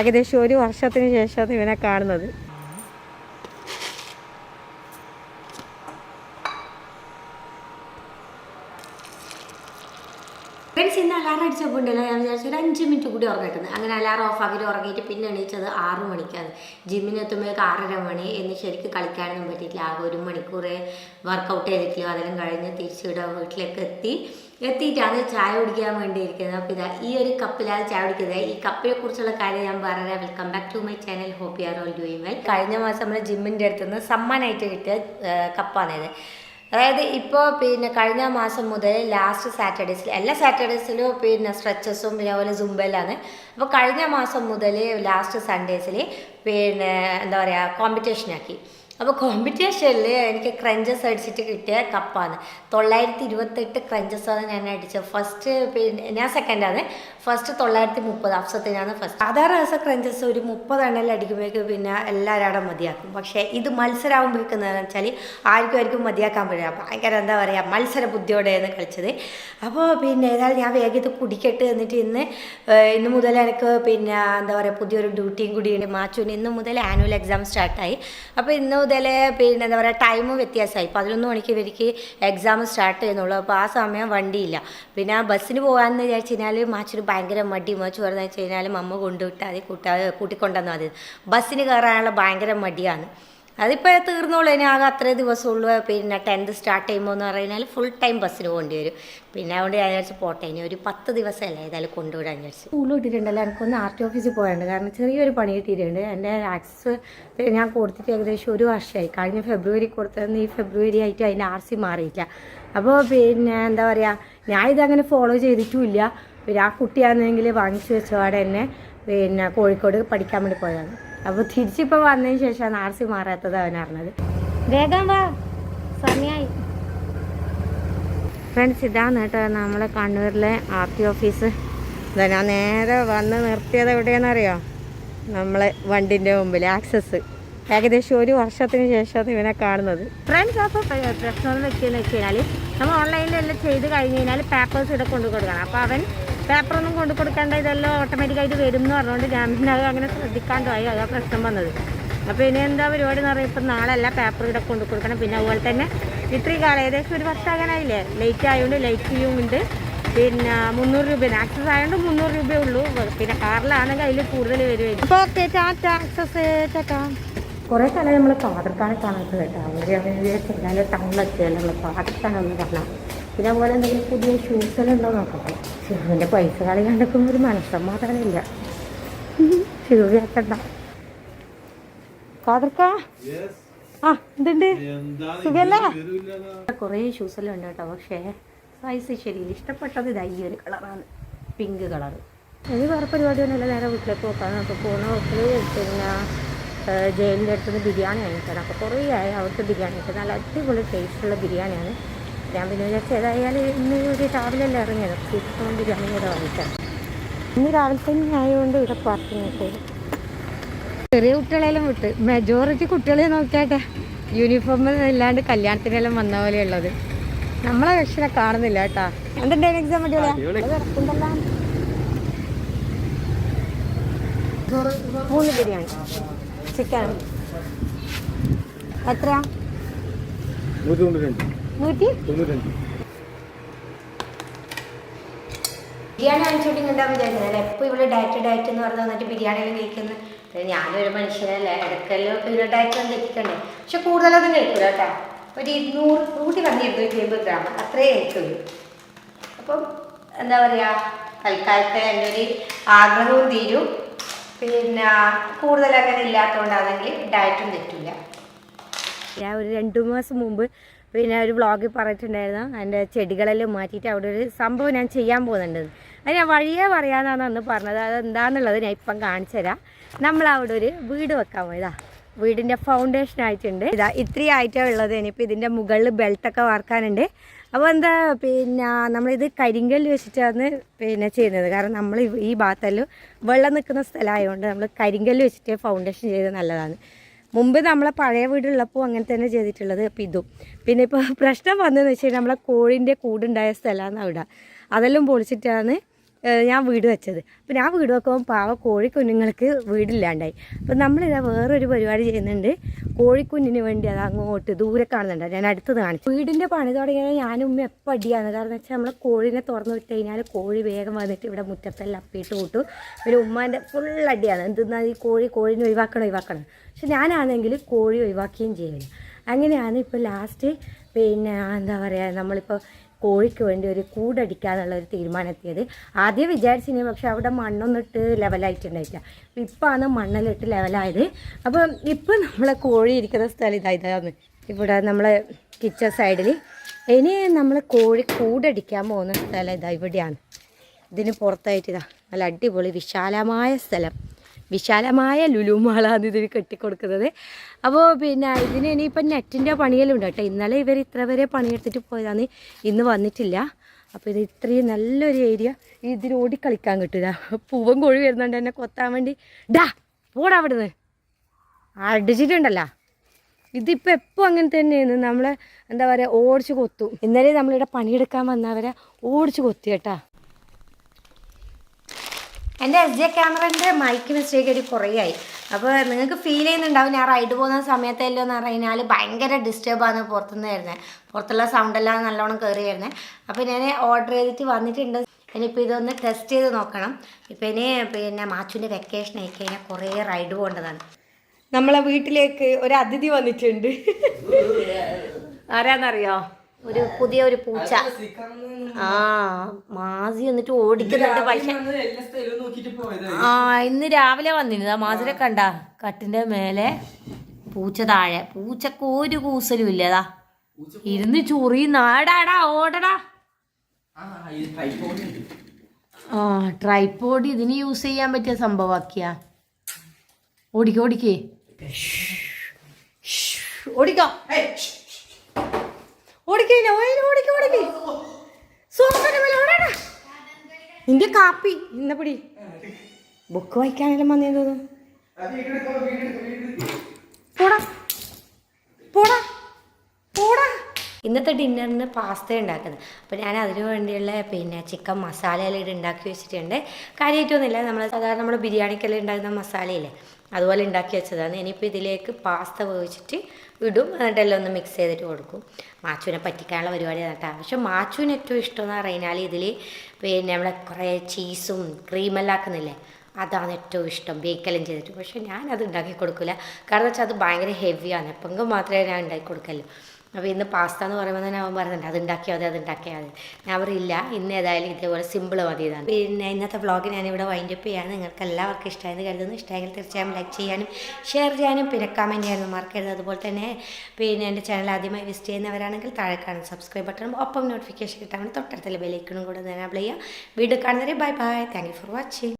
ഏകദേശം ഒരു വർഷത്തിന് ശേഷമാണ് ഇവനെ കാണുന്നത്. അലാറം അടിച്ചപ്പോൾ ഉണ്ടല്ലോ ഞാൻ വിചാരിച്ചു ഒരു അഞ്ച് മിനിറ്റ് കൂടി ഉറങ്ങിക്കുന്നത് അങ്ങനെ അലാറം ഓഫ് ആക്കിയിട്ട് ഉറങ്ങിയിട്ട് പിന്നെ എണീച്ചത് ആറ് മണിക്കാണ്. ജിമ്മിന് എത്തുമ്പോഴേക്ക് ആറര മണി എന്ന് ശരിക്കും കളിക്കാനൊന്നും പറ്റിയിട്ടില്ല. ആകെ ഒരു മണിക്കൂറേ വർക്കൗട്ട് ചെയ്തിട്ടില്ല. അതെല്ലാം കഴിഞ്ഞ് തിരിച്ചിവിടെ വീട്ടിലേക്ക് എത്തി. എത്തിയിട്ടാണ് ചായ കുടിക്കാൻ വേണ്ടി ഇരിക്കുന്നത് അപ്പോൾ ഇതാ ഈ ഒരു കപ്പിലാണ് ചായ കുടിക്കുന്നത്. ഈ കപ്പിനെ കുറിച്ചുള്ള കാര്യം ഞാൻ പറയാം welcome back to my channel hope you are all doing well കഴിഞ്ഞ മാസം നമ്മൾ ജിമ്മിന്റെ അടുത്ത് നിന്ന് സമ്മാനമായിട്ട് കിട്ടിയ കപ്പാണിത്. അതായത് ഇപ്പോൾ പിന്നെ കഴിഞ്ഞ മാസം മുതൽ ലാസ്റ്റ് സാറ്റർഡേസിൽ എല്ലാ സാറ്റർഡേസിലും പിന്നെ സ്ട്രെച്ചസും പിന്നെ അതുപോലെ സുംബലാണ് അപ്പോൾ കഴിഞ്ഞ മാസം മുതൽ ലാസ്റ്റ് സൺഡേസിൽ പിന്നെ എന്താ പറയുക കോമ്പറ്റീഷനാക്കി അപ്പോൾ കോമ്പറ്റീഷനിൽ എനിക്ക് ക്രഞ്ചസ് അടിച്ചിട്ട് കിട്ടിയ കപ്പാണ് തൊള്ളായിരത്തി ഇരുപത്തെട്ട് ക്രഞ്ചസാണ് ഞാൻ അടിച്ചത്. ഫസ്റ്റ് പിന്നെ ഞാൻ സെക്കൻഡാണ് ഫസ്റ്റ് തൊള്ളായിരത്തി മുപ്പത് അഫ്സത്തിനാണ് ഫസ്റ്റ് സാധാരണ ദിവസം ക്രഞ്ചസ് ഒരു മുപ്പത് എണ്ണയിൽ അടിക്കുമ്പോഴേക്കും പിന്നെ എല്ലാവരും മതിയാക്കും. പക്ഷേ ഇത് മത്സരമാകുമ്പോഴേക്കെന്ന് വെച്ചാൽ ആർക്കും ആർക്കും മതിയാക്കാൻ പറ്റില്ല. ഭയങ്കര എന്താ പറയുക മത്സര ബുദ്ധിയോടെയാണ് കളിച്ചത്. അപ്പോൾ പിന്നെ ഏതായാലും ഞാൻ വേഗം ഇത് കുടിക്കട്ട് എന്നിട്ട് ഇന്ന് ഇന്ന് മുതൽ എനിക്ക് പിന്നെ എന്താ പറയുക പുതിയൊരു ഡ്യൂട്ടിയും കൂടി ഉണ്ട്. മാച്ചുവിന് ഇന്ന് മുതൽ ആനുവൽ എക്സാം സ്റ്റാർട്ടായി അപ്പോൾ ഇന്ന് മുതൽ പിന്നെ എന്താ പറയുക ടൈമും വ്യത്യാസമായി. പതിനൊന്ന് മണിക്ക് ഇവർക്ക് എക്സാം സ്റ്റാർട്ട് ചെയ്യുന്നുള്ളൂ. അപ്പോൾ ആ സമയം വണ്ടിയില്ല. പിന്നെ ബസ്സിന് പോകാമെന്ന് വിചാരിച്ചു കഴിഞ്ഞാൽ മാച്ചിന് ഭയങ്കര മടി. മാച്ച് പറഞ്ഞു വെച്ച് കഴിഞ്ഞാൽ മമ്മ കൊണ്ടുവിട്ടാൽ അത് കൂട്ടാ കൂട്ടിക്കൊണ്ടുവന്നാൽ മതി. ബസ്സിന് കയറാനുള്ള ഭയങ്കര മടിയാണ്. അതിപ്പോൾ തീർന്നോളൂ. ഇനി ആകെ അത്രേ ദിവസമുള്ളൂ. പിന്നെ ടെൻത്ത് സ്റ്റാർട്ട് ചെയ്യുമ്പോൾ എന്ന് പറഞ്ഞാൽ ഫുൾ ടൈം ബസ്സിന് പോകേണ്ടി വരും. പിന്നെ അതുകൊണ്ട് ഞാൻ വിചാരിച്ചു പോട്ടെ. ഇനി ഒരു പത്ത് ദിവസമല്ലേ ഏതായാലും കൊണ്ടുവിടാൻ വിചാരിച്ചു. സ്കൂൾ ഇട്ടിട്ടുണ്ടല്ലോ എനിക്കൊന്ന് ആർ ടി ഓഫീസിൽ പോയുണ്ട് കാരണം ചെറിയൊരു പണി കിട്ടിയിട്ടുണ്ട്. എന്റെ ആക്സസ് ഞാൻ കൊടുത്തിട്ട് ഏകദേശം ഒരു വർഷമായി. കഴിഞ്ഞ ഫെബ്രുവരി കൊടുത്തതെന്ന് ഈ ഫെബ്രുവരി ആയിട്ട് അതിന്റെ ആർ സി മാറിയില്ല. അപ്പോൾ പിന്നെ എന്താ പറയുക ഞാൻ ഇതങ്ങനെ ഫോളോ ചെയ്തിട്ടുമില്ല പിന്നെ ആ കുട്ടിയാണെങ്കിൽ വാങ്ങിച്ചു വെച്ചപാടെ തന്നെ പിന്നെ കോഴിക്കോട് പഠിക്കാൻ വേണ്ടി പോയതാണ്. അപ്പോൾ തിരിച്ചിപ്പോൾ വന്നതിന് ശേഷമാണ് ആർ സി മാറാത്തത് അവൻ അറിഞ്ഞത്. വേഗം വാ. സമയമായി ഫ്രണ്ട്സ് ഇതാണ് കേട്ടോ നമ്മളെ കണ്ണൂരിലെ ആർ ടി ഓഫീസ്. ഇതാ ഞാൻ നേരെ വന്ന് നിർത്തിയത് എവിടെയാണെന്നറിയോ? നമ്മളെ വണ്ടിന്റെ മുമ്പിൽ ആക്സസ് ഏകദേശം ഒരു വർഷത്തിന് ശേഷമാണ് ഇവനെ കാണുന്നത്. ഫ്രണ്ട്സ് അപ്പോൾ പ്രശ്നം എന്ന് വെച്ചെന്ന് വെച്ച് കഴിഞ്ഞാൽ നമ്മൾ ഓൺലൈനിലെല്ലാം ചെയ്ത് കഴിഞ്ഞ് കഴിഞ്ഞാൽ പേപ്പേഴ്സ് ഇവിടെ കൊണ്ടു കൊടുക്കണം. അപ്പോൾ അവൻ പേപ്പറൊന്നും കൊണ്ടു കൊടുക്കേണ്ട ഇതെല്ലാം ഓട്ടോമാറ്റിക്കായിട്ട് വരും എന്ന് പറഞ്ഞുകൊണ്ട് അത് അങ്ങനെ ശ്രദ്ധിക്കാണ്ടായി അതാ പ്രശ്നം വന്നത്. അപ്പോൾ ഇനി എന്താ പരിപാടി എന്ന് പറയുമ്പോൾ ഇപ്പം നാളെ അല്ല പേപ്പർ ഇവിടെ കൊണ്ടു കൊടുക്കണം. പിന്നെ അതുപോലെ തന്നെ ഇത്രയും കാലം ഏകദേശം ഒരു വർഷമാകാനായില്ലേ ലേറ്റ് ആയതുകൊണ്ട് ലൈറ്റ് ഫീയും ഉണ്ട് പിന്നെ മുന്നൂറ് രൂപ ആക്സസ് ആയതുകൊണ്ട് മുന്നൂറ് രൂപയേ ഉള്ളൂ. പിന്നെ കാറിലാണെങ്കിൽ അതിൽ കൂടുതൽ വരുമായിരുന്നു അപ്പോൾ ഓക്കെ ടാറ്റ ആക്സസ് ടാറ്റ കുറേ കാലം നമ്മൾ പാകിസ്ഥാനെ കാണാത്തത് കേട്ടോ. അവർ ചെല്ലാൻ ടൗണിലെത്തിയല്ലോ നമ്മൾ കാതർക്കാനൊന്നും കാണാം. പിന്നെ അതുപോലെ എന്തെങ്കിലും പുതിയ ഷൂസെല്ലാം ഉണ്ടോ നോക്കട്ടെ. ശിവന്റെ പൈസ കളി കണ്ടെക്കുമ്പോൾ ഒരു മനസ്സമാധാനമില്ല ശിവയാക്കണ്ട കാതർക്ക ആ എന്തുണ്ട്? സുഖല്ലേ? കുറേ ഷൂസെല്ലാം ഉണ്ട് കേട്ടോ. പക്ഷേ സൈസ് ശരിയില്ല. ഇഷ്ടപ്പെട്ടത് ഇതാ ഈ ഒരു കളറാണ് പിങ്ക് കളർ ഇനി വേറെ പരിപാടിയൊന്നുമില്ല നേരെ വീട്ടിലേക്ക് പോക്കാണ് നമുക്ക് പോണ വീട്ടിൽ പിന്നെ ജയിലിന്റെ അടുത്തുനിന്ന് ബിരിയാണി വാങ്ങിക്കണം അപ്പോൾ കുറേ ആയി അവിടുത്തെ ബിരിയാണി ഒക്കെ നല്ല അടിപൊളി ടേസ്റ്റുള്ള ബിരിയാണിയാണ്. ഞാൻ പിന്നെ വിചാരിച്ചു ഏതായാലും ഇന്ന് ഒരു രാവിലെ അല്ലേ ഇറങ്ങിയത് ചിക്കൻ ബിരിയാണി കൂടെ വാങ്ങിക്കാം ഇന്ന് രാവിലെ തന്നെ ആയതുകൊണ്ട് ഇവിടെ പാർക്കിംഗ് ഒക്കെ ചെറിയ കുട്ടികളെല്ലാം വിട്ട്. മെജോറിറ്റി കുട്ടികളെ നോക്കിയാട്ടെ. യൂണിഫോം ഇല്ലാണ്ട് കല്യാണത്തിനെല്ലാം വന്ന പോലെയുള്ളത്. നമ്മളെ രക്ഷനെ കാണുന്നില്ല കേട്ടാ. എന്തുണ്ടായിരുന്നു എക്സാം അടിപൊളിയാ? മൂന്ന് ബിരിയാണി. ചിക്കൻ. എത്ര നൂറ്റി? ബിരിയാണി വാങ്ങിച്ചോണ്ടിങ്ങണ്ടാവും വിചാരിക്കുന്നത് എപ്പോൾ ഇവിടെ ഡയറ്റ് ഡയറ്റ് എന്ന് പറഞ്ഞ് വന്നിട്ട് ബിരിയാണിയെല്ലാം കഴിക്കുന്നത് പിന്നെ ഞാനൊരു മനുഷ്യനല്ലേ ഇടയ്ക്കെല്ലാം ഡയറ്റ് ഒന്നും കഴിക്കണ്ടേ പക്ഷെ കൂടുതലൊന്നും കഴിക്കൂല കേട്ടോ. ഒരു ഇരുന്നൂറ് കൂട്ടി പറഞ്ഞ് ഇരുന്നൂറ്റി അമ്പത് ഗ്രാം അത്രേ കഴിക്കുള്ളൂ. അപ്പം എന്താ പറയുക തൽക്കാലത്തെ എന്റെ ഒരു ആഗ്രഹവും തീരും. പിന്നെ കൂടുതൽ അങ്ങനെ ഇല്ലാത്തതുകൊണ്ടാണെങ്കിൽ ഡയറ്റും തെറ്റില്ല. ഞാൻ ഒരു രണ്ട് മാസം മുമ്പ് പിന്നെ ഒരു വ്ളോഗിൽ പറഞ്ഞിട്ടുണ്ടായിരുന്നു എന്റെ ചെടികളെല്ലാം മാറ്റിയിട്ട് അവിടെ ഒരു സംഭവം ഞാൻ ചെയ്യാൻ പോകുന്നുണ്ട്. അത് ഞാൻ വഴിയേ പറയാമെന്നാണ് അന്ന് പറഞ്ഞത്. അത് എന്താണെന്നുള്ളത് ഞാൻ ഇപ്പം കാണിച്ചു തരാം. നമ്മൾ അവിടെ ഒരു വീട് വെക്കാൻ പോയതാ. വീടിന്റെ ഫൗണ്ടേഷൻ ആയിട്ടുണ്ട്. ഇതാ ഇത്രയും ആയിട്ടാണ് ഉള്ളത് ഇനിയിപ്പോൾ ഇതിന്റെ മുകളിൽ ബെൽറ്റൊക്കെ വാർക്കാനുണ്ട്. അപ്പോൾ എന്താ പിന്നെ നമ്മളിത് കരിങ്കല്ല് വെച്ചിട്ടാണ് പിന്നെ ചെയ്യുന്നത്. കാരണം നമ്മൾ ഈ ഭാഗത്തെല്ലാം വെള്ളം നിൽക്കുന്ന സ്ഥലമായതുകൊണ്ട് നമ്മൾ കരിങ്കല്ല് വെച്ചിട്ട് ഫൗണ്ടേഷൻ ചെയ്തത് നല്ലതാണ്. മുമ്പ് നമ്മളെ പഴയ വീടുള്ളപ്പോൾ അങ്ങനെ തന്നെ ചെയ്തിട്ടുള്ളത് അപ്പം ഇതും. പിന്നെ ഇപ്പോൾ പ്രശ്നം വന്നതെന്ന് വെച്ചാൽ നമ്മളെ കോഴിന്റെ കൂടുണ്ടായ സ്ഥലമാണ് അവിടെ. അതെല്ലാം പൊളിച്ചിട്ടാണ് ഞാൻ വീട് വെച്ചത്. അപ്പം ഞാൻ വീട് വെക്കുമ്പോൾ പാവ കോഴിക്കുഞ്ഞുങ്ങൾക്ക് വീടില്ലാണ്ടായി. അപ്പം നമ്മളിതാ വേറൊരു പരിപാടി ചെയ്യുന്നുണ്ട്. കോഴിക്കുഞ്ഞിന് വേണ്ടി അത് അങ്ങോട്ട് ദൂരെ കാണുന്നുണ്ട്. ഞാൻ അടുത്തത് കാണിച്ചു. വീടിന്റെ പണി തുടങ്ങിയാൽ ഞാനും ഉമ്മ എപ്പോൾ അടിയാണ്. കാരണം വെച്ചാൽ നമ്മൾ കോഴിനെ തുറന്നു വിട്ട് കഴിഞ്ഞാൽ കോഴി വേഗം വന്നിട്ട് ഇവിടെ മുറ്റത്തെല്ലാം അപ്പിയിട്ട് കൂട്ടും. പിന്നെ ഉമ്മാന്റെ ഫുൾ അടിയാണ്. എന്തെന്നാൽ ഈ കോഴി കോഴിനെ ഒഴിവാക്കണം ഒഴിവാക്കണം. പക്ഷെ ഞാനാണെങ്കിൽ കോഴി ഒഴിവാക്കുകയും ചെയ്യില്ല. അങ്ങനെയാണ് ഇപ്പോൾ ലാസ്റ്റ് പിന്നെ എന്താ പറയുക നമ്മളിപ്പോൾ കോഴിക്ക് വേണ്ടി ഒരു കൂടടിക്കാന്നുള്ള ഒരു തീരുമാനം എത്തിയത് ആദ്യം വിചാരിച്ചിരുന്നു പക്ഷെ അവിടെ മണ്ണൊന്നിട്ട് ലെവലായിട്ടുണ്ടായിട്ടില്ല ആണ് മണ്ണിലിട്ട് ലെവലായത് അപ്പം ഇപ്പം നമ്മളെ കോഴി ഇരിക്കുന്ന സ്ഥലം ഇതായതാണ് ഇവിടെ നമ്മളെ കിച്ചൺ സൈഡിൽ ഇനി നമ്മൾ കോഴി കൂടടിക്കാൻ പോകുന്ന സ്ഥലം ഇതാ ഇവിടെയാണ്. ഇതിന് പുറത്തായിട്ട് ഇതാ നല്ല അടിപൊളി വിശാലമായ സ്ഥലം. വിശാലമായ ലുലുമാളാണ് ഇതിന് കെട്ടിക്കൊടുക്കുന്നത്. അപ്പോൾ പിന്നെ ഇതിന് ഇനിയിപ്പം നെറ്റിന്റെ പണിയെല്ലാം ഉണ്ട് കേട്ടോ. ഇന്നലെ ഇവർ ഇത്ര വരെ പണിയെടുത്തിട്ട് പോയതാണ്. ഇന്ന് വന്നിട്ടില്ല. അപ്പോൾ ഇത് ഇത്രയും നല്ലൊരു ഏരിയ ഇതിന് ഓടിക്കളിക്കാൻ കിട്ടില്ല പൂവൻ കോഴി വരുന്നുണ്ട് എന്നെ കൊത്താൻ വേണ്ടി. ഡാ പോടാ അവിടുന്ന്. അടിച്ചിട്ടുണ്ടല്ലോ. ഇതിപ്പോൾ എപ്പോൾ അങ്ങനെ തന്നെയാണ് നമ്മളെ എന്താ പറയുക ഓടിച്ച് കൊത്തും. ഇന്നലെ നമ്മളിവിടെ പണിയെടുക്കാൻ വന്നവരെ ഓടിച്ച് കൊത്തി കേട്ടാ. എന്റെ എസ് ജെ ക്യാമറന്റെ മൈക്ക് മിസ്റ്റേക്ക് ഒരു കുറേ ആയി അപ്പോൾ നിങ്ങൾക്ക് ഫീൽ ചെയ്യുന്നുണ്ടാവും ഞാൻ റൈഡ് പോകുന്ന സമയത്തല്ലോ എന്ന് പറഞ്ഞാൽ ഭയങ്കര ഡിസ്റ്റർബാണ് പുറത്തുനിന്ന് വരുന്നത്. പുറത്തുള്ള സൗണ്ടെല്ലാം നല്ലോണം കയറി വരുന്നത് അപ്പോൾ ഞാൻ ഓർഡർ ചെയ്തിട്ട് വന്നിട്ടുണ്ട്. ഇനിയിപ്പോൾ ഇതൊന്ന് ടെസ്റ്റ് ചെയ്ത് നോക്കണം. ഇപ്പം ഇനി പിന്നെ മാച്ചുവിന്റെ വെക്കേഷൻ ആയി കഴിഞ്ഞാൽ കുറേ റൈഡ് പോകേണ്ടതാണ്. നമ്മളെ വീട്ടിലേക്ക് ഒരു അതിഥി വന്നിട്ടുണ്ട്. ആരാന്നറിയോ? ഒരു പുതിയ ഒരു പൂച്ച. ആ മാസി എന്നിട്ട് ഓടിക്കുന്നുണ്ട്. പക്ഷെ ആ ഇന്ന് രാവിലെ വന്നിരുന്നു. ആ മാസിനെ കണ്ട. കട്ടിന്റെ മേലെ പൂച്ച താഴെ. പൂച്ചക്ക് ഒരു കൂസലും ഇല്ലതാ ഇരുന്ന് ചൊറി നാടാടാ ഓടടാ. ആ ട്രൈപോഡ് ഇതിന് യൂസ് ചെയ്യാൻ പറ്റിയ സംഭവമാക്കിയ ഓടിക്കോ ഓടിക്കേ. ഓടിക്കോ. ഓടിക്കേ ഓടിക്കോ ഓടിക്കേ. സോഫയുടെ മേലെ ഓടാടാ നിന്റെ കാപ്പി ഇന്നപ്പടി ബുക്ക് വായിക്കാനെല്ലാം വന്നേ തോന്നുന്നു പോടാ പോടാ പോടാ ഇന്നത്തെ ഡിന്നറിന് പാസ്ത ഉണ്ടാക്കുന്നത്. അപ്പോൾ ഞാൻ അതിനു വേണ്ടിയുള്ള പിന്നെ ചിക്കൻ മസാലയെല്ലാം ഇവിടെ ഉണ്ടാക്കി വെച്ചിട്ടുണ്ട്. കാര്യമായിട്ടൊന്നുമില്ല. നമ്മൾ സാധാരണ നമ്മൾ ബിരിയാണിക്കെല്ലാം ഉണ്ടാക്കുന്ന മസാലയില്ലേ? അതുപോലെ ഉണ്ടാക്കി വെച്ചതാണ്. ഇനിയിപ്പോൾ ഇതിലേക്ക് പാസ്ത വേവിച്ചിട്ട് ഇടും. എന്നിട്ടെല്ലാം ഒന്ന് മിക്സ് ചെയ്തിട്ട് കൊടുക്കും. മാച്ചുവിനെ പറ്റിക്കാനുള്ള പരിപാടിയാണ് കേട്ടോ. പക്ഷെ മാച്ചുവിന് ഏറ്റവും ഇഷ്ടം എന്ന് പറഞ്ഞാൽ ഇതിൽ പിന്നെ നമ്മളെ കുറേ ചീസും ക്രീമെല്ലാം ആക്കുന്നില്ലേ? അതാണ് ഏറ്റവും ഇഷ്ടം. ബേക്കെല്ലാം ചെയ്തിട്ട്. പക്ഷെ ഞാനത് ഉണ്ടാക്കി കൊടുക്കില്ല കാരണം വെച്ചാൽ അത് ഭയങ്കര ഹെവിയാണ് എപ്പോഴെങ്കിലും മാത്രമേ ഞാൻ ഉണ്ടാക്കി കൊടുക്കല്ലോ അപ്പോൾ ഇന്ന് പാസ്ത എന്ന് പറയുമ്പോൾ തന്നെ അവൻ പറയുന്നുണ്ട് അത് ഉണ്ടാക്കിയാൽ മതി അത് ഉണ്ടാക്കിയാൽ മതി. ഞാൻ പറയില്ല ഇന്ന് ഏതായാലും ഇതേപോലെ സിമ്പിൾ മതി ഇതാണ് പിന്നെ ഇന്നത്തെ വ്ളോഗ് ഞാനിവിടെ വൈൻഡ് അപ്പ് ചെയ്യാണ്. നിങ്ങൾക്ക് എല്ലാവർക്കും ഇഷ്ടമായെന്ന് കരുതുന്നു. ഇഷ്ടമായെങ്കിൽ തീർച്ചയായും ലൈക്ക് ചെയ്യാനും ഷെയർ ചെയ്യാനും പിന്നെ കമന്റ് ചെയ്യാനും മറക്കരുത്. അതുപോലെ തന്നെ പിന്നെ എന്റെ ചാനൽ ആദ്യമായി വിസിറ്റ് ചെയ്യുന്നവരാണെങ്കിൽ താഴെ കാണുന്ന സബ്സ്ക്രൈബ് ബട്ടണും ഒപ്പം നോട്ടിഫിക്കേഷൻ കിട്ടാൻ തൊട്ടടുത്തുള്ള ബെലൈക്കണും കൂടെ എനേബിൾ ചെയ്യുക. വീഡിയോ കാണുന്നവരെ bye bye thank for watching